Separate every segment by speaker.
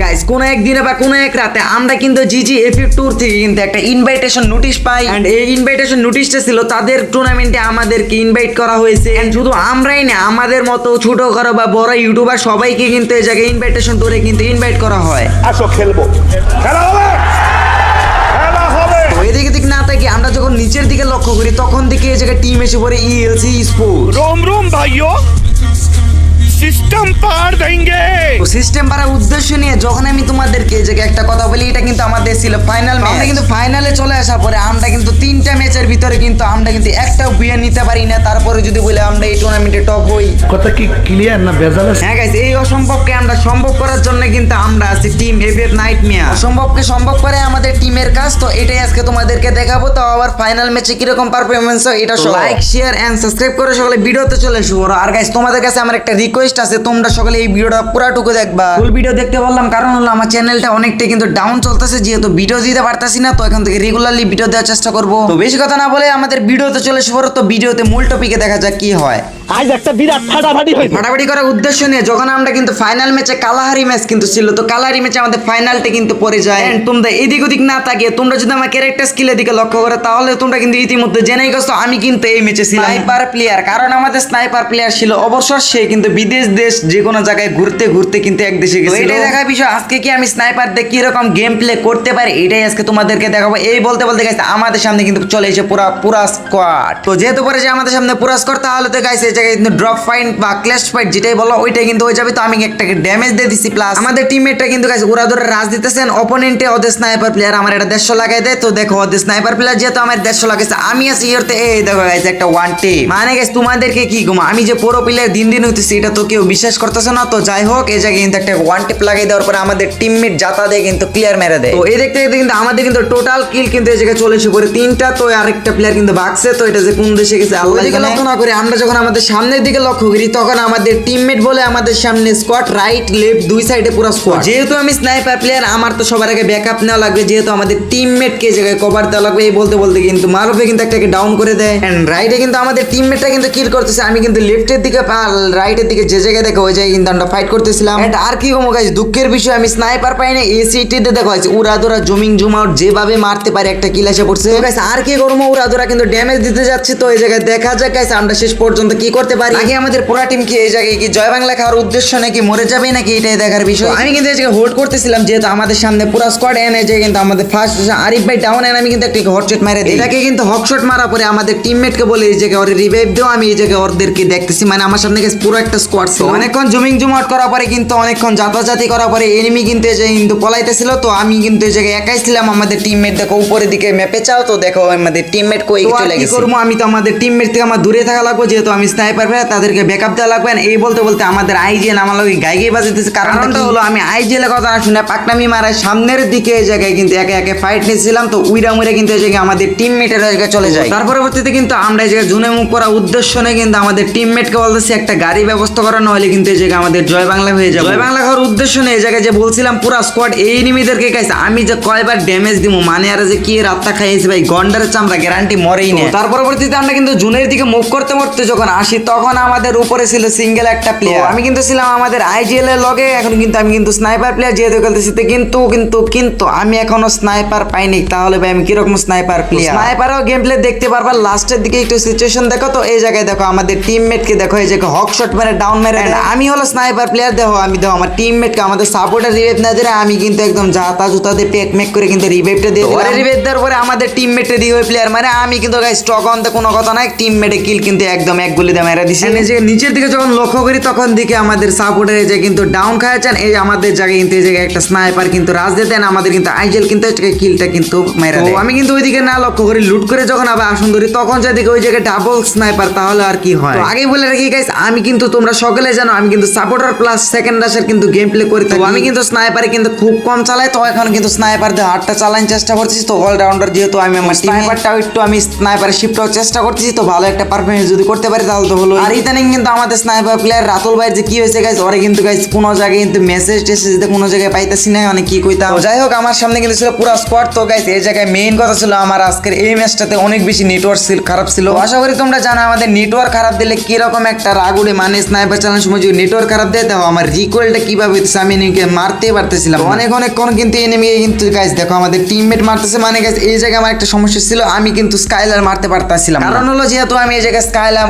Speaker 1: Guys কোনো একদিনে বা কোনো এক রাতে আমরা কিন্তু জিজি এফি ট্যুর থেকে কিন্তু একটা ইনভাইটেশন নোটিশ পাই। অ্যান্ড এই ইনভাইটেশন নোটিশটা ছিল তাদের টুর্নামেন্টে আমাদেরকে ইনভাইট করা হয়েছে। অ্যান্ড শুধু আমরাই না আমাদের মতো ছোট করো বা বড় ইউটিউবার সবাইকে কিন্তু এই জায়গায় ইনভাইটেশন ট্যুরে কিন্তু ইনভাইট করা হয়।
Speaker 2: আসো খেলব। খেলা হবে!
Speaker 1: এদিকে দিক না থাকি আমরা যখন নিচের দিকে লক্ষ্য করি তখন দিকে এই জায়গায় টিম এসে পড়ে ইএলসি
Speaker 2: স্পোর্টস রোম রোম ভাইও সিস্টেম পার
Speaker 1: দেঙ্গে সিস্টেম পারার উদ্দেশ্য নিয়ে যখন আমি তোমাদেরকে যে একটা কথা বলি এটা কিন্তু আমাদের ছিল ফাইনাল ম্যাচ আমরা কিন্তু ফাইনালে চলে আসার পরে আমরা কিন্তু তিনটা ম্যাচের ভিতরে কিন্তু আমরা কিন্তু একটা বিয়ে নিতে পারি না। তারপরে যদি বলে আমরা এই টুর্নামেন্টে টপ হই।
Speaker 3: কথা কি ক্লিয়ার না বেজাল
Speaker 1: হ্যাঁ गाइस এই অসম্ভবকে আমরা সম্ভব করার জন্য কিন্তু আমরা আছি টিম এভিএফ নাইট অসম্ভবকে সম্ভব করে আমাদের টিমের কাজ তো এটাই আজকে তোমাদেরকে দেখাবো। তো আবার ফাইনাল ম্যাচে কীরকম পারফরমেন্স হয় এটা লাইক শেয়ার এন্ড সাবস্ক্রাইব করে সকলে ভিডিওতে চলে আসো আর গাইস তোমাদের কাছে আমার একটা রিকোয়েস্ট আছে তোমরা সকলে এই ভিডিওটা পুরাটুকু দেখবা। ফুল ভিডিও দেখতে বললাম কারণ হলো আমার চ্যানেলটা অনেকটা কিন্তু ডাউন চলতেছে যেহেতু ভিডিও দিতে পারতাছি না তো এখন থেকে রেগুলারলি ভিডিও দেওয়ার চেষ্টা করব। তো বেশি কথা না বলে আমাদের ভিডিওতে চলে এসো তো ভিডিওতে মূল টপিকে দেখা যাক কি হয়।
Speaker 3: আজ একটা বিরাট ফাটাফাটি হয়েছে
Speaker 1: ফাটাফাটি করার উদ্দেশ্য নিয়ে যখন আমরা কিন্তু ফাইনাল ম্যাচে কালাহারি ম্যাচ কিন্তু ছিল তো কালাহারি ম্যাচে আমাদের ফাইনালটা কিন্তু পড়ে যায়। And তোমরা এদিক ওদিক না তাকিয়ে তোমরা যদি আমার ক্যারেক্টার স্কিলের দিকে লক্ষ্য করো তাহলে তোমরা কিন্তু ইতিমধ্যে জেনেই গেছো আমি কিন্তু এই ম্যাচে ছিলাম। স্নাইপার প্লেয়ার কারণ আমাদের স্নাইপার প্লেয়ার ছিল অবসর সে কিন্তু বিদেশ দেশ যে কোনো জায়গায় ঘুরতে ঘুরতে কিন্তু এক দেশে গেছে এটাই দেখার বিষয় আজকে কি আমি স্নাইপার দিয়ে কীরকম গেম প্লে করতে পারি এটাই আজকে তোমাদেরকে দেখাবো। এই বলতে বলতে গেছে আমাদের সামনে কিন্তু চলে এসে পুরা পুরা স্কোয়াড তো যেহেতু পরে যে আমাদের সামনে পুরা স্কোয়াড তাহলে তো গাইছে জায়গায় কিন্তু ড্রপ ফাইট বা ক্ল্যাশ ফাইট যেটাই বলো ওইটাই কিন্তু হয়ে যাবে। তো আমি একটাকে ড্যামেজ দিয়ে দিছি প্লাস আমাদের টিমমেটটা কিন্তু গাইছে ওরা ধরে রাজ দিতেছেন অপোনেন্টে ওদের স্নাইপার প্লেয়ার আমার এটা দেড়শো লাগাই দেয়। তো দেখো ওদের স্নাইপার প্লেয়ার যেহেতু আমার দেড়শো লাগাইছে আমি আছি ইয়েতে এই দেখো গাইছে একটা ওয়ান টি মানে গেছে তোমাদেরকে কি ঘুমা আমি যে পুরো প্লেয়ার দিন দিন হইতেছি এটা তো কেউ বিশ্বাস করতেছে না। তো যাই হোক এই জায়গায় কিন্তু একটা ওয়ান টিপ লাগাই দেওয়ার পরে আমাদের টিমমেট জাতা দিয়ে কিন্তু ক্লিয়ার মেরে দেয়। তো এই দেখতে দেখতে কিন্তু আমাদের কিন্তু টোটাল কিল কিন্তু এই জায়গায় চলে এসে পরে তিনটা। তো আরেকটা প্লেয়ার কিন্তু ভাগছে। তো এটা যে কোন দেশে গেছে আল্লাহ না করে আমরা যখন আমাদের সামনের দিকে লক্ষ্য করি তখন আমাদের টিমমেট বলে আমাদের সামনে স্কোয়াড রাইট লেফট দুই সাইডে পুরো স্কোয়াড যেহেতু আমি স্নাইপার প্লেয়ার আমার তো সবার আগে ব্যাকআপ নেওয়া লাগবে যেহেতু আমাদের টিমমেট কে জায়গায় কভার দেওয়া লাগবে এই বলতে বলতে কিন্তু মারুফে কিন্তু একটাকে ডাউন করে দেয়। এন্ড রাইটে কিন্তু আমাদের টিমমেটটা কিন্তু কিল করতেছে আমি কিন্তু লেফটের দিকে রাইটের দিকে যে জায়গায় দেখো ওই জায়গায় কিন্তু আমরা ফাইট করতেছিলাম। এন্ড আর কি কমো গাইস দুঃখের বিষয় আমি স্নাইপার পাই না এসিটিতে দেখো আছে উড়াদোরা জুমিং জুম আউট যেভাবে মারতে পারে একটা কিল এসে পড়ছে। গাইস আর কি করব উড়াদোরা কিন্তু ড্যামেজ দিতে যাচ্ছে তো এই জায়গায় দেখা যাক গাইস আমরা শেষ পর্যন্ত কি করতে পারি। আগে আমাদের পুরা টিম কি এই জায়গায় কি জয় বাংলা খাওয়ার উদ্দেশ্য নাকি মরে যাবে নাকি এটাই দেখার বিষয়? আমি কিন্তু এই জায়গায় হোল্ড করতেছিলাম যেহেতু আমাদের সামনে পুরো স্কোয়াড এনে যে কিন্তু আমাদের ফার্স্ট আরিফ ভাই ডাউন এনে আমি কিন্তু একটা হটশট মারে দিই। এটাকে কিন্তু হকশট মারা পরে আমাদের টিমমেটকে বলে এই জায়গায় ওর রিভাইভ দেও আমি এই জায়গায় ওদেরকে দেখতেছি। মানে আমার সামনে গেছে পুরো একটা স্কোয়াড ছিল। অনেকক্ষণ জুমিং জুম আউট করার পরে কিন্তু অনেকক্ষণ জাতাজাতি করার পরে এনিমি কিন্তু এই জায়গায় কিন্তু পলাইতেছিল। তো আমি কিন্তু এই জায়গায় একাই ছিলাম আমাদের টিমমেট দেখো উপরের দিকে ম্যাপে চাও তো দেখো আমাদের টিমমেট কই চলে গেছে। করব? আমি তো আমাদের টিমমেট থেকে আমার দূরে থাকা লাগবে যেহেতু আমি স্নাইপার প্লেয়ার তাদেরকে ব্যাকআপ দেওয়া লাগবে। এই বলতে বলতে আমাদের আইজিএন আমার লগে গাইগে বাজাইতেছে কারণটা হলো আমি আইজিএল কথা না শুনে পাকনামি মারায় সামনের দিকে এই জায়গায় কিন্তু একে একে ফাইট নিয়েছিলাম। তো উইরা মুইরা কিন্তু এই জায়গায় আমাদের টিমমেটের জায়গায় চলে যায়। তার পরবর্তীতে কিন্তু আমরা এই জায়গায় জুনে মুখ করা উদ্দেশ্য নিয়ে কিন্তু আমাদের টিমমেটকে বলতেছি একটা গাড়ি ব্যবস্থা করা নইলে কিন্তু এই জায়গায় আমাদের জয় বাংলা হয়ে যাবে। জয় বাংলা খাওয়ার উদ্দেশ্য নিয়ে এই জায়গায় যে বলছিলাম পুরা স্কোয়াড এই এনিমিদেরকে গাইছে আমি যে কয়বার ড্যামেজ দিমু মানে আর যে কি রাত্তা খাইয়েছি ভাই গন্ডারের চামড়া গ্যারান্টি মরেই না তার পরবর্তীতে আমরা কিন্তু জুনের দিকে মুভ করতে করতে যখন আসি তখন আমাদের উপরে ছিল সিঙ্গেল একটা প্লেয়ার আমি কিন্তু ছিলাম আমাদের আইজিএল এর লগে এখন কিন্তু আমি কিন্তু স্নাইপার প্লেয়ার যেহেতু খেলতেছি কিন্তু কিন্তু কিন্তু আমি এখনও স্নাইপার পাইনি। তাহলে ভাই আমি কীরকম স্নাইপার প্লেয়ার স্নাইপারও গেম প্লে দেখতে পারবা লাস্টের দিকে একটু সিচুয়েশন দেখো তো এই জায়গায় দেখো আমাদের টিমমেট কে দেখো এই জায়গায় হক শট মেরে ডাউন মেরে আমি হলো স্নাইপার প্লেয়ার দেখো আমি দেখো আমার টিমমেট কে আমাদের সাপোর্টার রিভাইভ না দিলে আমি কিন্তু একদম জাতা জুতা দিয়ে পেক মেক করে কিন্তু রিভাইভটা দিয়ে দিলাম। রিভাইভ দেওয়ার পরে আমাদের টিমমেটে দিয়ে ওই প্লেয়ার মানে আমি কিন্তু গাইস স্টক অন কোনো কথা নাই টিমমেটে কিল কিন্তু একদম এক গুলি দিয়ে মেরে দিছি। এই যে নিচের দিকে যখন লক্ষ্য করি তখন দিকে আমাদের সাপোর্টার এই যে কিন্তু ডাউন খাওয়াচ্ছেন এই আমাদের জায়গায় কিন্তু এই জায়গায় একটা স্নাইপার কিন্তু রাজ দেন আমাদের কিন্তু আইজেল কিন্তু এটাকে কিলটা কিন্তু মেরে দেয়। আমি কিন্তু ওইদিকে না লক্ষ্য করি লুট করে যখন আবার আসন ধরি তখন যেদিকে ওই জায়গায় ডাবল স্নাইপার তাহলে আর কি হয়? তো আগে বলে রাখি গাইস আমি কিন্তু তোমরা সকলে জানো আমি কিন্তু সাপোর্টার প্লাস সেকেন্ড রাশের কিন্তু গেম প্লে করি তো আমি কিন্তু স্নাইপারে কিন্তু খুব কম চালাই তো এখন কিন্তু স্নাইপার দিয়ে হাতটা চালানোর চেষ্টা করছি তো অলরাউন্ডার যেহেতু আমি আমার স্নাইপারটাও একটু আমি স্নাইপারে শিফট হওয়ার চেষ্টা করতেছি তো ভালো একটা পারফরমেন্স যদি করতে পারি তাহলে তো তো হলো আর ইদানিং কিন্তু আমাদের স্নাইপার প্লেয়ার রাতুল ভাই যে কি হয়েছে গাইজ ওরে কিন্তু গাইজ কোনো জায়গায় কিন্তু মেসেজ টেসেজ কোনো জায়গায় পাইতেছি না অনেক কি কইতাম। যাই হোক আমার সামনে কিন্তু ছিল পুরো স্কোয়াড তো গাইজ এই জায়গায় মেইন কথা ছিল আমার আজকের এই ম্যাচটাতে অনেক বেশি নেটওয়ার্ক ছিল খারাপ ছিল। আশা করি তোমরা জানো আমাদের নেটওয়ার্ক খারাপ দিলে কীরকম একটা রাগ উড়ে মানে স্নাইপার চালানোর সময় যদি নেটওয়ার্ক খারাপ দেয় দেখো আমার রিকোয়েলটা কীভাবে হইতেছে আমি এনিমিকে মারতে পারতেছিলাম তো অনেক অনেকক্ষণ কিন্তু এনিমি কিন্তু গাইজ দেখো আমাদের টিমমেট মারতেছে মানে গাইজ এই জায়গায় আমার একটা সমস্যা ছিল আমি কিন্তু স্কাইলার মারতে পারতাছিলাম। কারণ হলো যেহেতু আমি এই জায়গায় স্কাইলার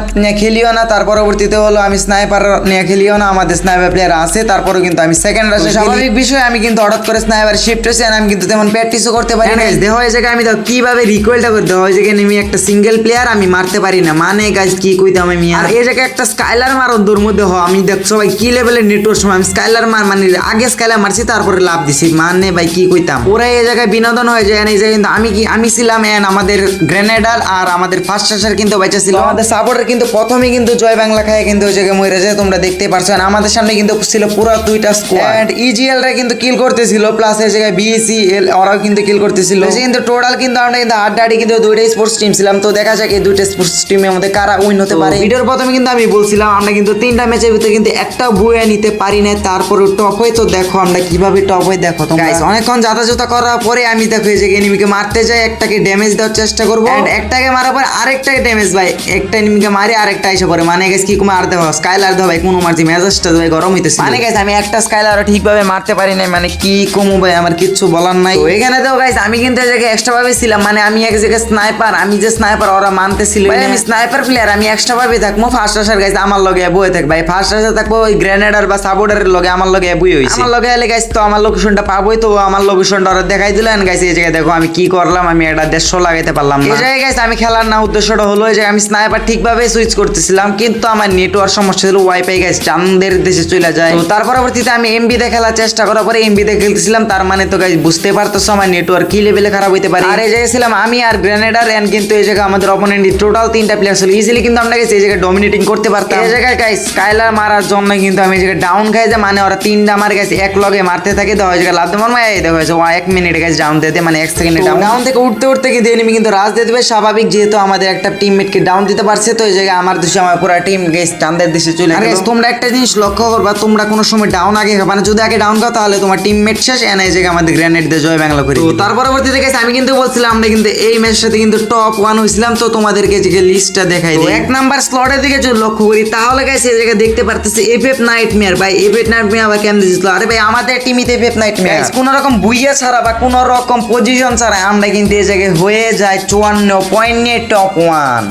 Speaker 1: খেলিও না তার পরবর্তীতে হলো আমি স্নাইপার নিয়ে খেলিও না আমাদের স্নাইপার প্লেয়ার আছে তারপরে কিন্তু আমি সেকেন্ড রাশে স্বাভাবিক বিষয় আমি কিন্তু হঠাৎ করে স্নাইপার শিফট হয়েছি আমি কিন্তু তেমন প্র্যাকটিসও করতে পারি না দেখো এই জায়গায় আমি দেখো কীভাবে রিকোয়েলটা করতে হয়? জায়গায় নেমে একটা সিঙ্গেল প্লেয়ার আমি মারতে পারি না। মানে গাইজ কি কইতাম আমি আর এই জায়গায় একটা স্কাইলার মারো দূর মধ্যে হ আমি দেখ সবাই কি লেভেলের নেটওয়ার্ক সময় আমি স্কাইলার মার মানে আগে স্কাইলার মারছি তারপরে লাভ দিছি। মানে ভাই কি কইতাম? ওরা এই জায়গায় বিনোদন হয়ে যায় এই জায়গায় কিন্তু আমি কি আমি ছিলাম এন আমাদের গ্রেনেডার আর আমাদের ফার্স্ট আসার কিন্তু বেঁচে ছিল। আমাদের সাপোর্টার কিন্তু প্রথমেই কিন্তু জয় বাংলা খায় কিন্তু ওই জায়গায় মরে যায় তোমরা দেখতে পারছ। আমাদের সামনে কিন্তু ছিল পুরো দুইটা স্কোয়াড ইজিএল রা কিন্তু কিল করতেছিল প্লাস এই জায়গায় বিএসি এল ওরাও কিন্তু কিল করতেছিল। কিন্তু টোটাল কিন্তু আমরা কিন্তু আড্ডাডি কিন্তু দুইটা স্পোর্টস টিম ছিলাম তো দেখা যাক এই দুইটা স্পোর্টস টিমের মধ্যে কারা উইন হতে পারে। ভিডিওর প্রথমে কিন্তু আমি বলছিলাম আমরা কিন্তু তিনটা ম্যাচের ভিতরে কিন্তু একটা বুয়ে নিতে পারি না তারপরে টপ হয়ে তো দেখো আমরা কীভাবে টপ হয়ে দেখো তোমরা। গাইস অনেকক্ষণ যাতাযাতা করার পরে আমি দেখো এই যে এনিমিকে মারতে যাই একটাকে ড্যামেজ দেওয়ার চেষ্টা করব। একটাকে মারার পর আরেকটাকে ড্যামেজ ভাই। একটা এনিমিকে মারি আরেকটা এসে পড়ে। মানে গেছে কি আর স্কাইলার ভাই কোনো মারছি মেজাজটা ভাই গরম হইতেছে। মানে গাইস আমি একটা স্কাইলার ঠিকভাবে মারতে পারি নাই মানে কি কমু ভাই আমার কিচ্ছু বলার নাই। এখানে গাইস আমি কিন্তু এই জায়গায় এক্সট্রা ভাবে ছিলাম মানে আমি এক জায়গায় স্নাইপার আমি যে স্নাইপার ওরা মানতেছিল ভাই আমি স্নাইপার প্লেয়ার আমি এক্সট্রা ভাবে থাকব ফার্স্ট আসার গাইস আমার লগে বয়ে থাক ভাই ফার্স্ট আসে থাকব ওই গ্রেনেডার বা সাবোর্ডারের লগে আমার লগে বই হইছে। আমার লগে এলে গাইস তো আমার লোকেশনটা পাবোই তো আমার লোকেশনটা ওরা দেখাই দিলেন গাইস এই জায়গায় দেখো আমি কি করলাম আমি একটা দেড়শো লাগাইতে পারলাম এই জায়গায় গাইস আমি খেলার না উদ্দেশ্যটা হলো যে আমি স্নাইপার ঠিকভাবে সুইচ করতেছিলাম কিন্তু আমার নেটওয়ার্ক সমস্যা ছিল ওয়াইফাই গাইস চান্দের দেশে চলে যায়। তো তার পরবর্তীতে আমি এমবি দিয়ে খেলার চেষ্টা করার পরে এমবি দিয়ে খেলতেছিলাম, তার মানে তো গাইস বুঝতে পারতেছো আমার নেটওয়ার্ক কি লেভেলে খারাপ হইতে পারে। আর এই জায়গায় ছিলাম আমি আর গ্রেনেডার এন্ড কিন্তু এই জায়গায় আমাদের অপোনেন্ট টোটাল তিনটা প্লেয়ার ছিল। ইজিলি কিন্তু আমরা গেছি এই জায়গায় ডমিনেটিং করতে পারতাম। এই জায়গায় গাইস স্কাইলার মারার জন্য কিন্তু আমি এই জায়গায় ডাউন খাই যে মানে ওরা তিনটা আমার গেছে এক লগে মারতে থাকে। ওই জায়গায় লাভ মানে এই দেখো হয়েছে এক মিনিটে গেছে ডাউন দিতে মানে এক সেকেন্ডে ডাউন ডাউন থেকে উঠতে উঠতে কিন্তু এনিমি কিন্তু রাজ দিয়ে দেবে। স্বাভাবিক যেহেতু আমাদের একটা টিমমেটকে ডাউন দিতে পারছে, তো এই জায়গায় আমার দেশে আমার পুরো টিম গেছে চান্দের দেশে চলে গেছে তোমরা একটা জিনিস লক্ষ্য করবা তোমরা কোনো সময় ডাউন আগে খাবা না যদি আগে ডাউন খাও তাহলে তোমার টিমমেট শেষ এনে এই জায়গায় আমাদের গ্রেনেড দিয়ে জয় বাংলা করে তো তার পরবর্তীতে গেছে আমি কিন্তু বলছিলাম আমরা কিন্তু এই ম্যাচের সাথে কিন্তু টপ ওয়ান হয়েছিলাম তো তোমাদেরকে যে লিস্টটা দেখাই দিই। এক নাম্বার স্লটের দিকে যদি লক্ষ্য করি তাহলে গেছে এই জায়গায় দেখতে পারতেছি এফএফ এফ নাইট মেয়ার ভাই এফ এফ নাইট মেয়ার আবার কেমন দিয়েছিল আরে ভাই আমাদের টিমিতে এফ এফ নাইট মেয়ার কোনো রকম বুইয়া ছাড়া বা কোনো রকম পজিশন ছাড়া আমরা কিন্তু এই জায়গায় হয়ে যায় চুয়ান্ন পয়েন্ট নিয়ে টপ ওয়ান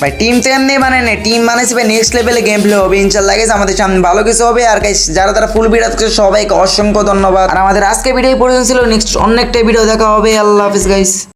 Speaker 1: ভাই টিম তো এমনি মানে নেই। টিম মানে সে নেক্সট লেভেলে গেম প্লে হবে ইনশাল্লাহ গেছে আমাদের সামনে ভালো কিছু হবে। আর গাইস যারা তারা ফুল ভিডিও দেখছে, সবাইকে অসংখ্য ধন্যবাদ। আর আমাদের আজকে ভিডিও পর্যন্ত ছিল। নেক্সট অন্য একটা ভিডিও দেখা হবে। আল্লাহ হাফিজ গাইস